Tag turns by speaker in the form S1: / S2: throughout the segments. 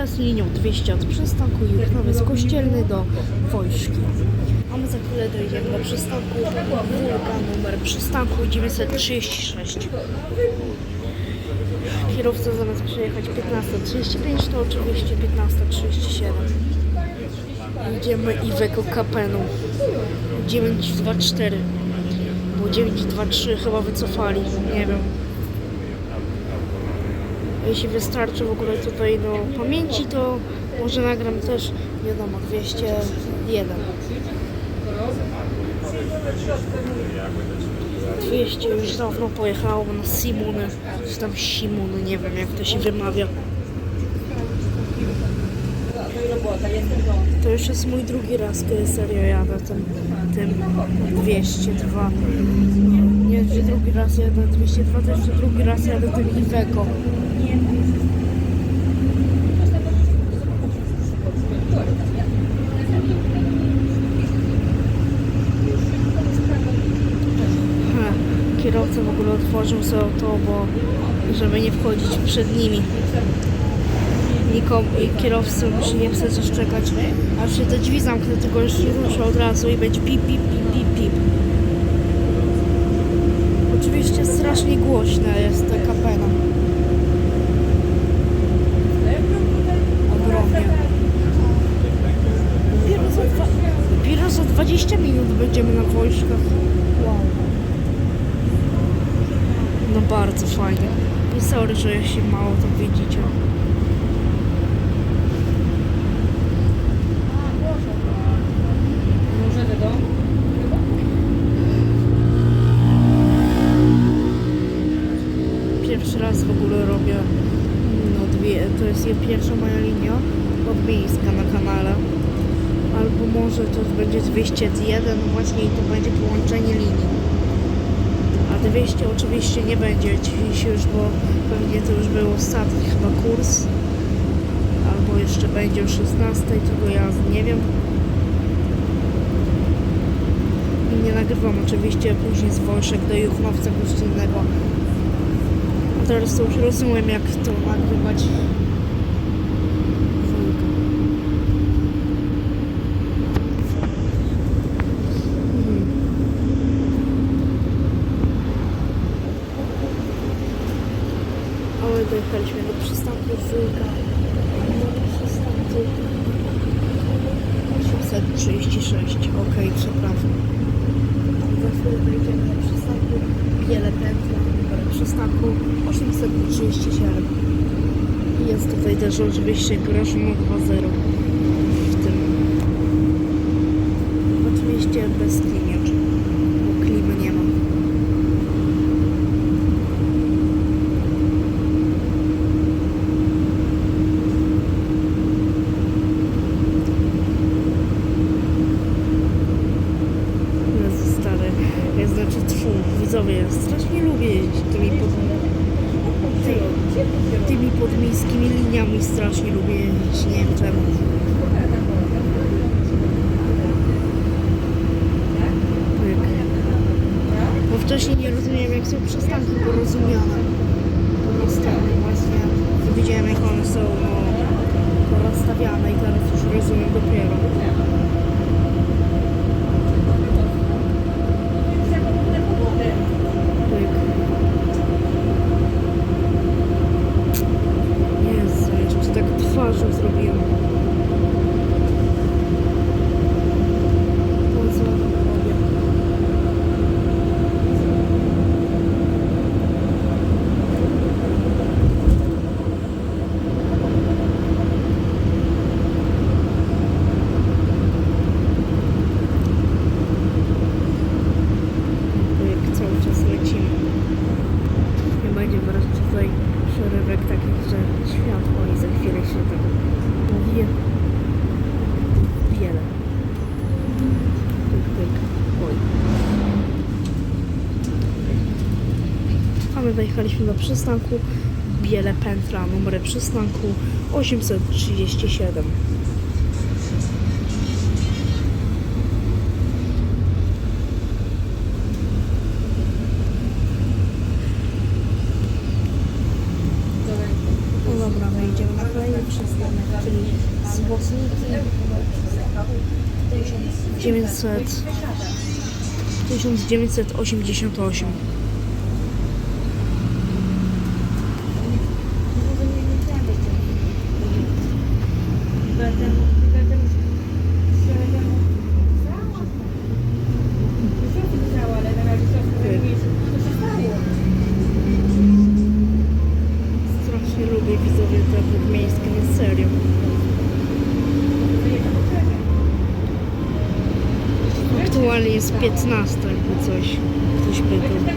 S1: teraz linią 200 od przystanku Juchnowiec Kościelny do Wojszki. A my za chwilę dojdziemy do przystanku numer przystanku 936. Kierowca zamiast przyjechać 15.35 to oczywiście 15.37. Jedziemy Iveco Capenu 924 bo 923 chyba wycofali, nie wiem. Jeśli wystarczy w ogóle tutaj do pamięci, to może nagram też, wiadomo, 201. 200 już dawno pojechało na Simuny, czy tam Simuny, nie wiem jak to się wymawia. To już jest mój drugi raz, kiedy serio jadę tym, tym 202. Że drugi raz jadę 202, to jeszcze drugi raz jadę tym Iveco. Kierowca w ogóle otworzył sobie to, bo żeby nie wchodzić przed nimi. Nikomu, kierowcy musi nie chce też czekać, aż się te drzwi zamknę, tylko już ruszę od razu i będzie pip, pip, pip, pip, pip. Oczywiście strasznie głośna jest ta kapena. Ogromnie. Dopiero za, dwa, dopiero za 20 minut będziemy na wojskach. Wow. No bardzo fajnie. I sorry, że jeśli mało to widzicie.
S2: Możemy do?
S1: Pierwszy raz w ogóle robię no dwie, to jest je- pierwsza moja linia podmiejska na kanale. Albo może to będzie 201 właśnie i to będzie połączenie linii. A 200 oczywiście nie będzie dziś już, bo pewnie to już był ostatni chyba kurs. Albo jeszcze będzie o 16, tylko ja nie wiem. I nie nagrywam oczywiście później z Wojszek do Juchnowca Kościelnego. A teraz to już rozumiem, jak to nagrywać. dojechaliśmy do przystanku no, do Przystanku 636, ok, przepraszam. Za chwilę będziemy na przystanku Biele Pętla, przystanku 837. Jest tutaj też oczywiście grosz Moskwa 0. iluminan. Przerywek takich, że światło i za chwilę się tak mówi wiele. Pyk, pyk. Oj. A my dojechaliśmy do przystanku Biele Pętla, numer przystanku 837. Złotniki 1900 1988 Strasznie lubię widzowie te miejskie, nie serio. Aktualnie jest 15, jakby coś. Ktoś pytał.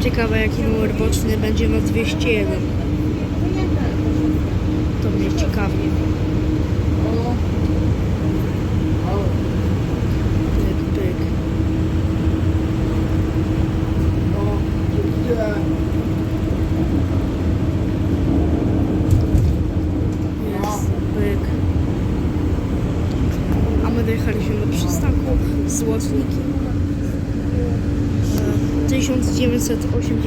S1: Ciekawe jaki numer boczny będzie na 201. To mnie ciekawi. Pyk, pyk. Jest, pyk. A my dojechaliśmy do E, 1988.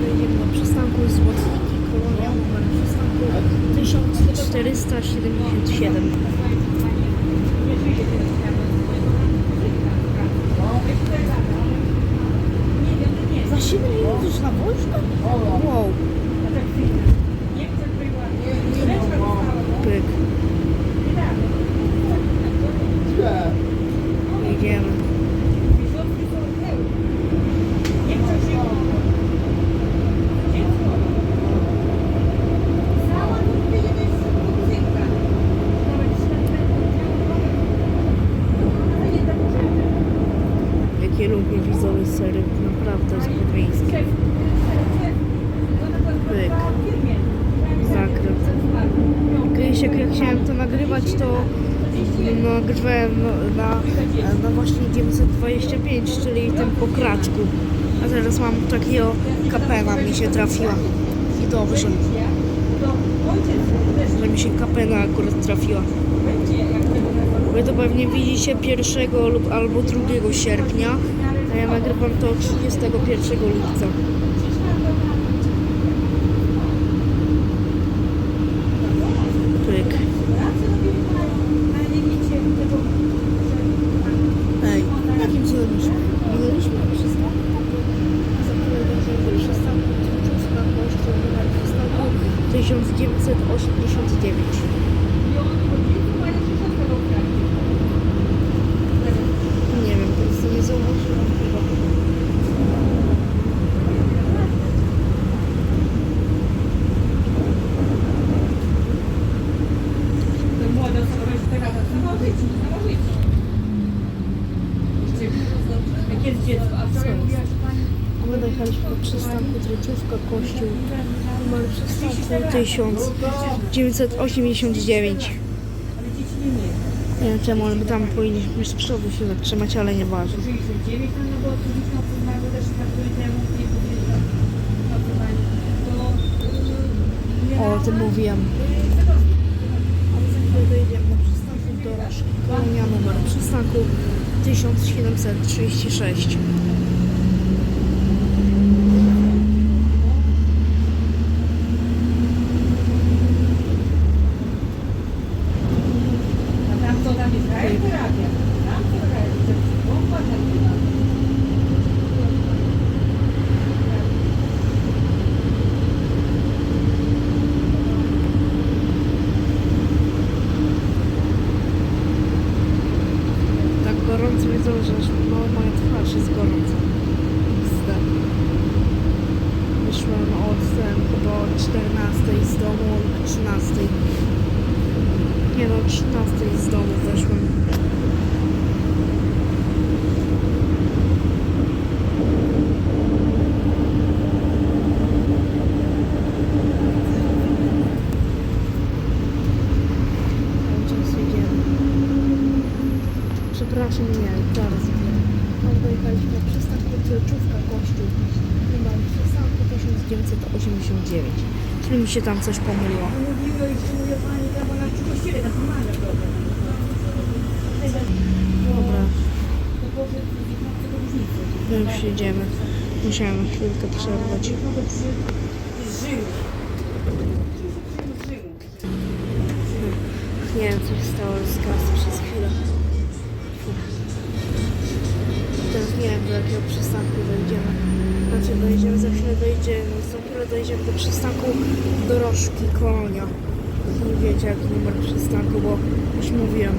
S1: Wejdziemy do przystanku Złotniki, kolonia numer przystanku 1477. Za 7 minut już na wojsko? Wow. Pyk. Jedziemy. Jakie lubię widzowie sery, naprawdę z podmiejskie. Pyk. Zakręt. Kiedyś jak ja chciałem to nagrywać, to nagrywałem na, na właśnie 925, czyli tym pokraczku. A teraz mam takiego kapena, mi się trafiła. I dobrze, że mi się kapena akurat trafiła. Wy to pewnie widzicie 1 lub albo 2 sierpnia, a ja nagrywam to 31 lipca. Pyk. Ej, jakim cudem już minęliśmy przystanku? Za chwilę będziemy przystanku Trójczówka Kościół numer przystanku 1989. Nie wiem, po prostu nie zauważyłam chyba.
S2: Jak jest dziecko, a co ja mówiłaś pani?
S1: A my dojechaliśmy do przystanku Trójczówka Kościół numer przystanku 1989.
S2: Ale dzieci nie
S1: wiem czemu, ale my tam powinniśmy z przodu się zatrzymać, ale nieważne.
S2: 69 tam bo tu gdzieś na Poznaniu też na który temu nie powiedział na Poznaniu. To nie
S1: O, o tym mówiłem. Dojedziemy do przystanku Dorożki. Kolonia numer przystanku 1736.
S2: A tam co tam jest? Radioterapia. Tam co radioterapia? Bomba tam była.
S1: Tak gorąco widzą, że aż moja twarz jest gorąca. XD. Wyszłem od ten, chyba o 14 z domu, o 13. Nie no, o 13 z domu wyszłem. nie, zaraz nie. Tam dojechaliśmy przez taką tylczówkę kościół numer 1989. Czyli mi się tam coś pomyliło.
S2: Pani, na
S1: Dobra. No już jedziemy. Musiałem chwilkę przerwać. Nie wiem, co się stało z kasą. nie wiem do jakiego przystanku dojdziemy. Znaczy dojdziemy, za chwilę dojdziemy, za chwilę dojdziemy do przystanku dorożki Kolonia. Nie wiecie jaki numer przystanku, bo już mówiłem.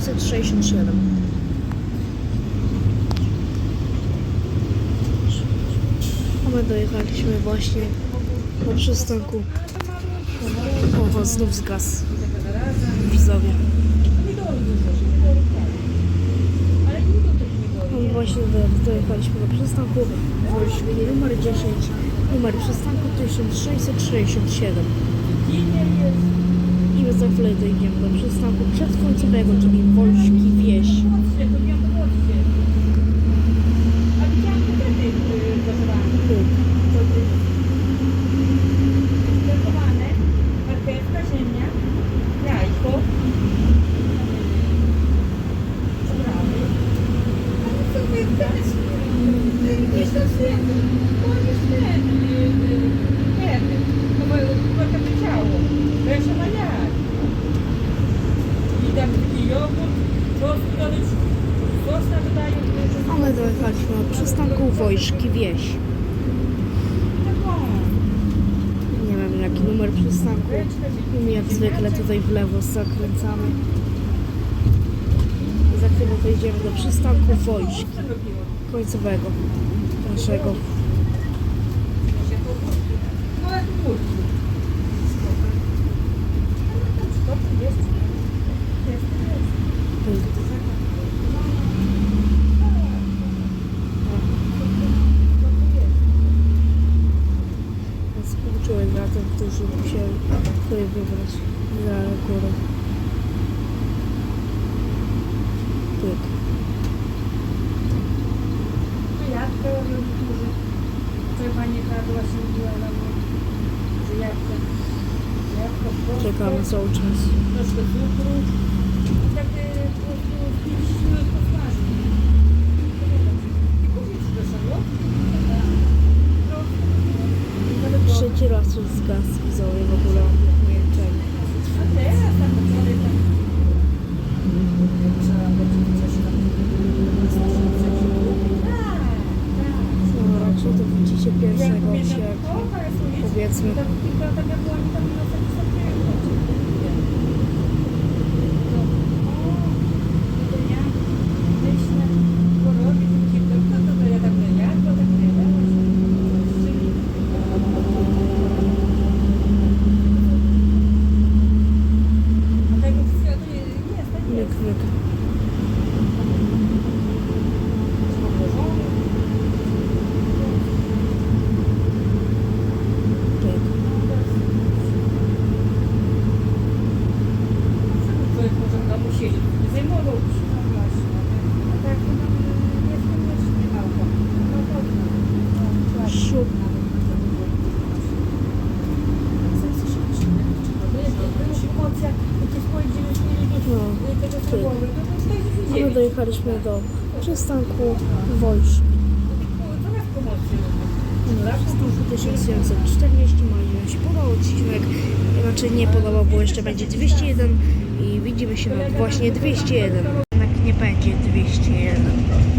S1: 667. A my dojechaliśmy właśnie po przystanku. O, znów zgas. Widzowie.
S2: No właśnie dojechaliśmy do przystanku. Włożyliśmy numer 10. Numer przystanku 1667 chwilę za chwilę dojdziemy do przystanku przedkońcowego, czyli Wolszki Wieś. Wojszki Wieś. Nie wiem jaki numer przystanku. Jak zwykle tutaj w lewo zakręcamy. Za chwilę dojdziemy do przystanku Wojszki końcowego naszego czekamy cały czas. Trzeci raz już zgasł i zowie w ogóle milczenie.
S1: A teraz tam
S2: Zobaczył to widzicie pierwszego sierpnia, powiedzmy.
S1: ślub nawet. No.
S2: A my dojechaliśmy do przystanku Wojsz. 1740 Mam się podobał odcinek, znaczy nie podobał, bo jeszcze będzie 201 i widzimy się na właśnie 201. Jednak nie będzie 201.